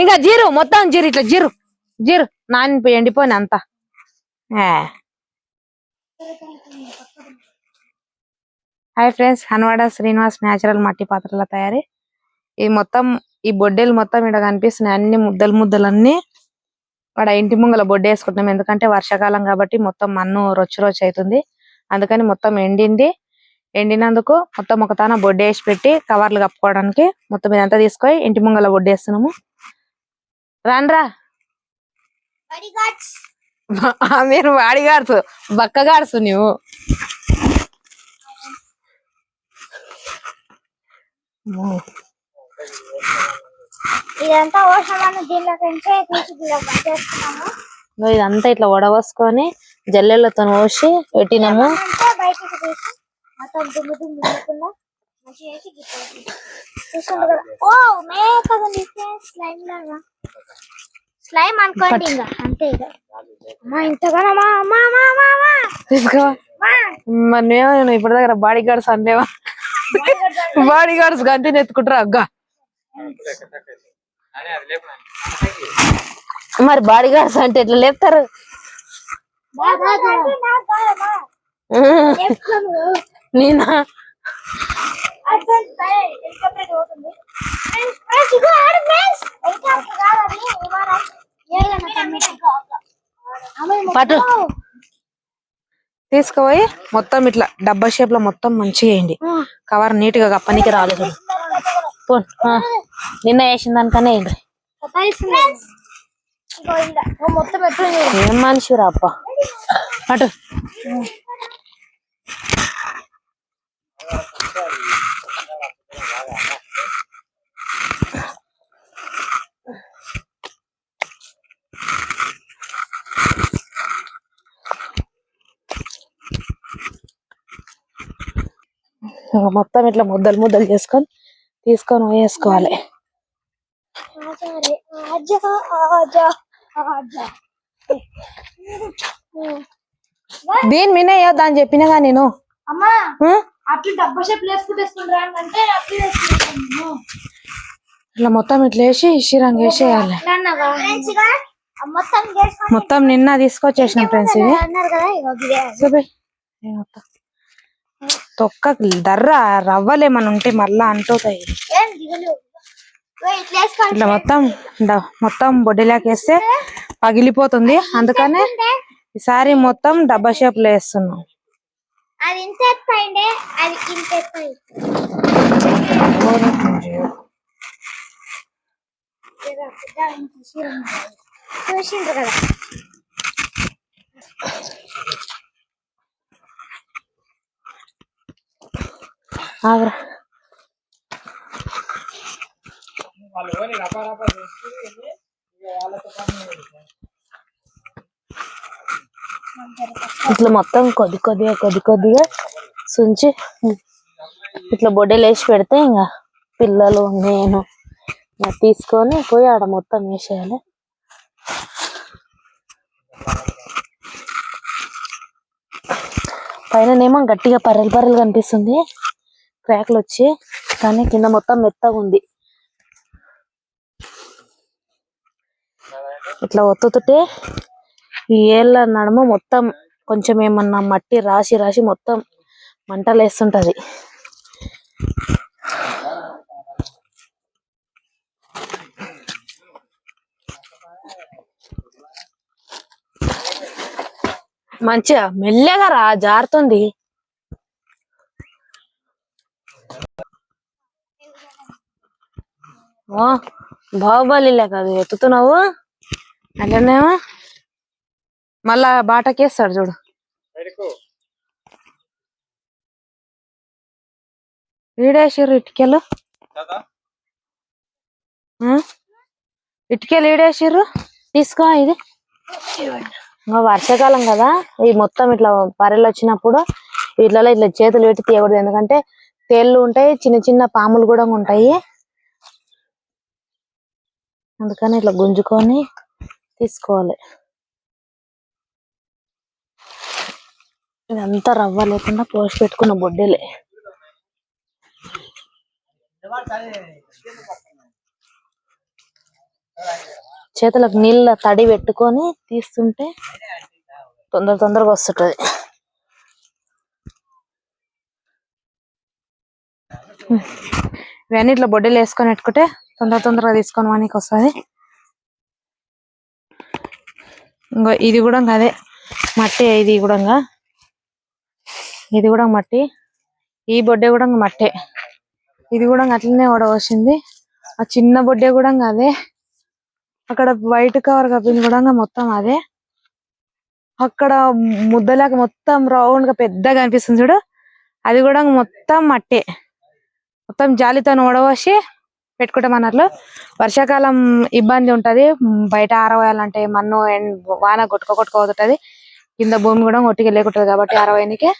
ఇంకా జీరు మొత్తం జీరు ఇట్లా జీరు జీరు. నాని ఎండిపోయిన అంతా. Hi friends Hanwada Srinivas natural మట్టి పాత్రల తయారీ. ఇది మొత్తం ఈ బొడ్డేలు మొత్తం ఇక్కడ కనిపిస్తున్నాయి. అన్ని ముద్దలు ముద్దలు అన్ని అక్కడ ఇంటి ముంగల బొడ్డు వేసుకుంటున్నాం. ఎందుకంటే వర్షాకాలం కాబట్టి మొత్తం మన్ను రొచ్చు రొచ్చు అవుతుంది. అందుకని మొత్తం ఎండింది. ఎండినందుకు మొత్తం ఒక తాన బొడ్డు వేసి పెట్టి కవర్లు కప్పుకోవడానికి మొత్తం ఇదంతా తీసుకొని ఇంటి ముంగల బొడ్డు వేస్తున్నాము. రాన్రా మీరు వాడిగాడుసు బక్కగాడుసు నువ్వు ఇదంతా ఓషమాను దీనిలో ఇగో ఇదంతా ఇట్లా వడవసుకొని జల్లెళ్ళతో పోసి పెట్టినాము. అంటే బయటికి తీసి మొత్తం దుమ్ము దుమ్ము లేకుండా ఓ మేకదండి. స్లైమ్ లాగా. స్లైమ్ అనుకోండి ఇంకా. అంతే ఇక. అమ్మా ఇంతగానో మా అమ్మా అమ్మా అమ్మా అమ్మా తీసుకో. నేను ఇప్పటి దగ్గర బాడీ గార్డ్స్ అనలేవా బాడీ గార్డ్స్ గంతిని ఎత్తుకుంటారా అగ్గ. మరి బాడీ గార్డ్స్ అంటే ఎట్లా లేపుతారు. నేనా పట్టు. తీసుకుపోయి మొత్తం ఇట్లా డబ్బా షేప్లో మొత్తం మంచిగా వేయండి కవర్ నీట్గా కప్పనికి రాలేదు. నిన్న వేసిన దానికనే వేయండి? ఏం మనిషిరా అప్ప అటు మొత్తం ఇట్లా ముద్దలు ముద్దలు చేసుకొని తీసుకొని వేసుకోవాలి. దీని మీద వేయొద్దని చెప్పినగా నేను? అట్లు డబ్బా షేప్ అంటే అట్లు వేసుకుంటాను ఇట్లా మొత్తం ఇట్లా వేసి ఇషిరంగా వేసేయాలి. అన్నవా? మొత్తం నిన్న తీసుకొచ్చేసిన ఫ్రెండ్స్ ఇది. తొక్క దర్ర రవ్వలేమని ఉంటే మళ్ళా అంటుతాయి. ఏం దిగులు? ఇగో ఇట్లా మొత్తం డ- మొత్తం బొడ్డిలాకి వేస్తే పగిలిపోతుంది. అందుకనే ఈసారి మొత్తం డబ్బా షేప్లో వేస్తున్నాం. అది ఇంత ఎత్తాయిండే అది ఇంత ఎత్తాయి చూసిండ్రు కదా. ఆగ్రా. ఇట్లా మొత్తం కొద్ది కొద్దిగా కొద్ది కొద్దిగా సుంచి ఇట్లా బొడ్డలు వేసి పెడితే ఇంకా పిల్లలు నేను తీసుకొని పోయి ఆడ మొత్తం వేసేయాలి. పైననేమో గట్టిగా పర్రెలు పర్రెలు కనిపిస్తుంది. క్రాక్లు వచ్చి కానీ కింద మొత్తం మెత్తగా ఉంది. ఇట్లా ఒత్తుతుంటే ఈ ఏళ్ళ నడుమ మొత్తం కొంచెం ఏమన్నా మట్టి రాసి రాసి మొత్తం మంటలు వేస్తుంటది మంచిగా మెల్లగా రా జారుతుంది. ఓ బాహుబలి లేక ఎత్తుతున్నావు? అట్లనేమో? మళ్ళా బాటకేస్తాడు చూడు. ఈడేసిర్రు ఇటుకలు? ఇటుకలు ఈడేసిర్రు తీసుకో ఇది. ఇంకా వర్షాకాలం కదా ఈ మొత్తం ఇట్లా పరెలు వచ్చినప్పుడు వీటిలలో ఇట్లా చేతులు పెట్టి తీయకూడదు. ఎందుకంటే తేళ్ళు ఉంటాయి చిన్న చిన్న పాములు కూడా ఉంటాయి. అందుకని ఇట్లా గుంజుకొని తీసుకోవాలి. ఇదంతా రవ్వ లేకుండా పోసి పెట్టుకున్న బొడ్డలే. చేతులకు నీళ్ళ తడి పెట్టుకొని తీస్తుంటే తొందర తొందరగా వస్తుంటది. ఇవన్నీ ఇట్లా బొడ్డలు వేసుకొని పెట్టుకుంటే తొందర తొందరగా తీసుకొని మనకి వస్తుంది. ఇంకో ఇది కూడా అదే. మట్టి ఇది కూడా ఇది కూడా మట్టి. ఈ బొడ్డే కూడా మట్టే. ఇది కూడా అట్లనే ఓడవచ్చింది ఆ చిన్న బొడ్డే కూడా అదే. అక్కడ వైట్ కవర్ కప్పింది కూడా మొత్తం అదే. అక్కడ ముద్దలాగా మొత్తం రౌండ్గా పెద్దగా అనిపిస్తుంది చూడు. అది కూడా మొత్తం మట్టే. మొత్తం జాలితో ఓడవసి పెట్టుకుంటాం అన్నట్లు వర్షాకాలం ఇబ్బంది ఉంటది. బయట ఆరవేయాలంటే మన్ను వాన కొట్టుకో కొట్టుకోతుంటది కింద భూమి కూడా ఒట్టిగా కాబట్టి ఆరవేయనికే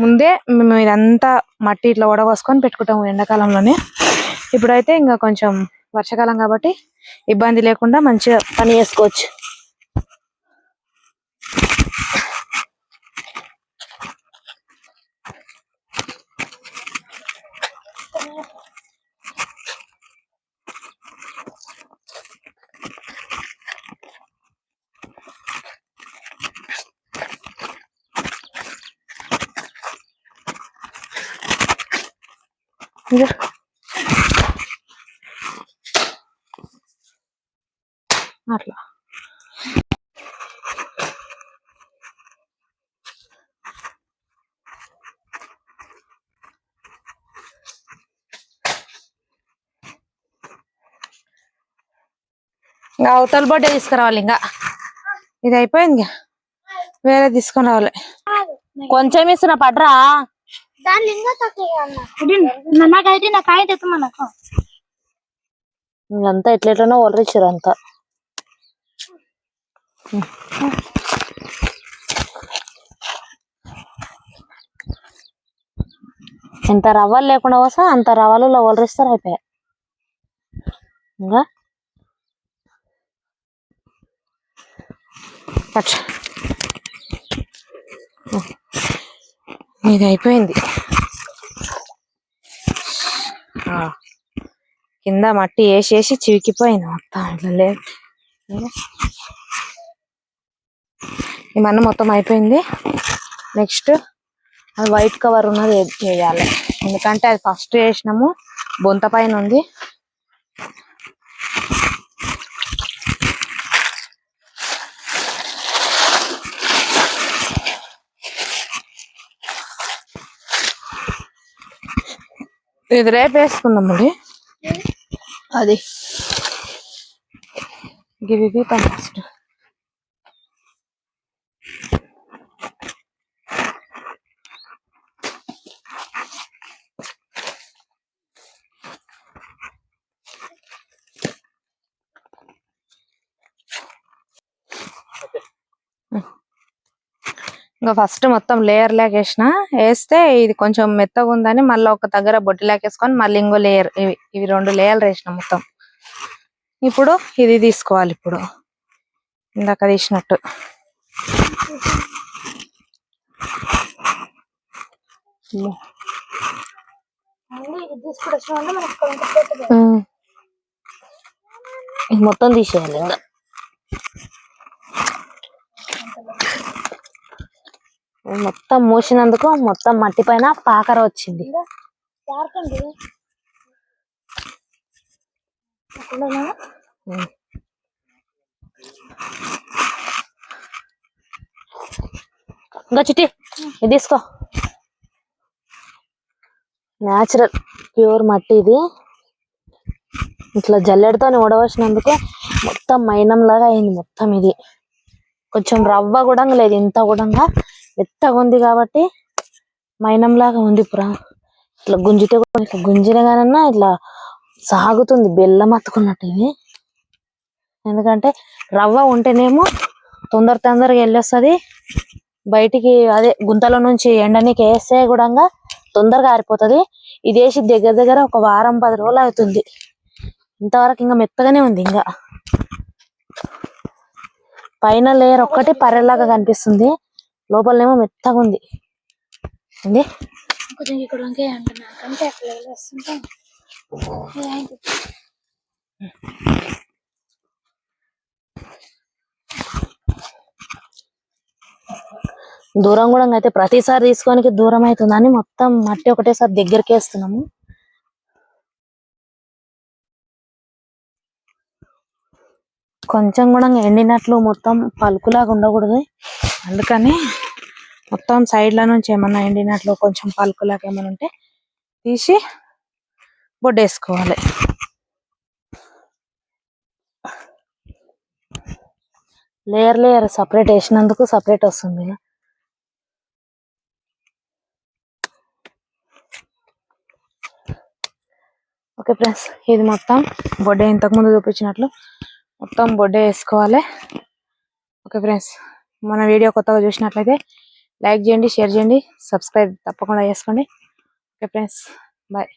ముందే మేము ఇదంతా మట్టి ఇట్లా ఉడవసుకొని పెట్టుకుంటాము ఎండాకాలంలోనే. ఇప్పుడైతే ఇంకా కొంచెం వర్షాకాలం కాబట్టి ఇబ్బంది లేకుండా మంచిగా పని చేసుకోవచ్చు. అట్లా. ఇంకా అవతల బొడ్డే తీసుకురావాలి ఇంకా. ఇది అయిపోయింది ఇంకా. వేరే తీసుకొని రావాలి. కొంచెం ఇస్తున్నా పట్రా దాని ఇంకా తక్కువ అన్న నాకైతే నా కాయ తెత్తమా నాకు? వీళ్ళంతా ఎట్లా ఎట్లనో వలరిచ్చారు అంతా ఎంత రవ్వలు లేకుండా వస్తా అంత రవ్వలు వలరిస్తారు అయిపోయా. ఇంకా? పట్టు. ఇది అయిపోయింది ఆ. కింద మట్టి వేసేసి చివికిపోయింది మొత్తం ఇట్లా లేదు ఈ మన్ను మొత్తం అయిపోయింది. నెక్స్ట్ అది వైట్ కవర్ ఉన్నది వే- వేయాలి. ఎందుకంటే అది ఫస్ట్ వేసినాము బొంత పైన ఉంది. ఇది రేపు వేసుకుందామండి అది. గివి ఫస్ట్. ఇంకా ఫస్ట్ మొత్తం లేయర్ లాగా వేసిన వేస్తే ఇది కొంచెం మెత్తగా ఉందని మళ్ళీ ఒక దగ్గర బొట్టి వేసుకొని మళ్ళీ ఇంకో లేయర్ ఇవి ఇవి రెండు లేయర్లు వేసిన మొత్తం. ఇప్పుడు ఇది తీసుకోవాలి ఇప్పుడు. ఇందాక తీసినట్టు. మొత్తం తీసేయాలి ఇంకా. మొత్తం మూసినందుకు మొత్తం మట్టి పైన పాకర వచ్చింది. ఇంకా చిట్టి ఇది తీసుకో. న్యాచురల్ ప్యూర్ మట్టి ఇది. ఇట్లా జల్లెడతో ఉడవసినందుకు మొత్తం మైనం లాగా అయింది మొత్తం ఇది. కొంచెం రవ్వ కూడా లేదు ఇంత కూడా మెత్తగా ఉంది కాబట్టి మైనం లాగా ఉంది పురా. ఇట్లా గుంజితే కూడా ఇట్లా గుంజినగానన్నా ఇట్లా సాగుతుంది. బెల్లం అత్తుకున్నట్టు ఇది ఎందుకంటే రవ్వ ఉంటేనేమో తొందర తొందరగా వెళ్ళొస్తుంది బయటికి అదే గుంతలో నుంచి ఎండనికి వేస్తే కూడా తొందరగా ఆరిపోతుంది. ఇది వేసి దగ్గర దగ్గర ఒక వారం పది రోజులు అవుతుంది. ఇంతవరకు ఇంకా మెత్తగానే ఉంది ఇంకా. పైన లేయర్ ఒక్కటి పర్రెలాగా కనిపిస్తుంది. లోపలనేమో మెత్తగా ఉంది. ఏంది? కొంచెం ఇక్కడ వస్తుంటే. దూరం కూడా అయితే ప్రతిసారి తీసుకోనికి దూరం అవుతుందని మొత్తం మట్టి ఒకటేసారి దగ్గరికి వేస్తున్నాము. కొంచెం కూడా ఎండినట్లు మొత్తం పలుకులాగా ఉండకూడదు. అందుకని మొత్తం సైడ్ల నుంచి ఏమన్నా ఎండినట్లు కొంచెం పలుకులాగా ఏమైనా ఉంటే తీసి బొడ్డేసుకోవాలి. లేయర్ లేయర్ సపరేట్ వేసినందుకు సపరేట్ వస్తుంది ఓకే ఫ్రెండ్స్ ఇది మొత్తం బొడ్డే ఇంతకు ముందు చూపించినట్లు మొత్తం బొడ్డే వేసుకోవాలి. Okay friends. మన వీడియో కొత్తగా చూసినట్లయితే లైక్ చేయండి షేర్ చేయండి సబ్స్క్రైబ్ తప్పకుండా చేసుకోండి. Okay friends bye.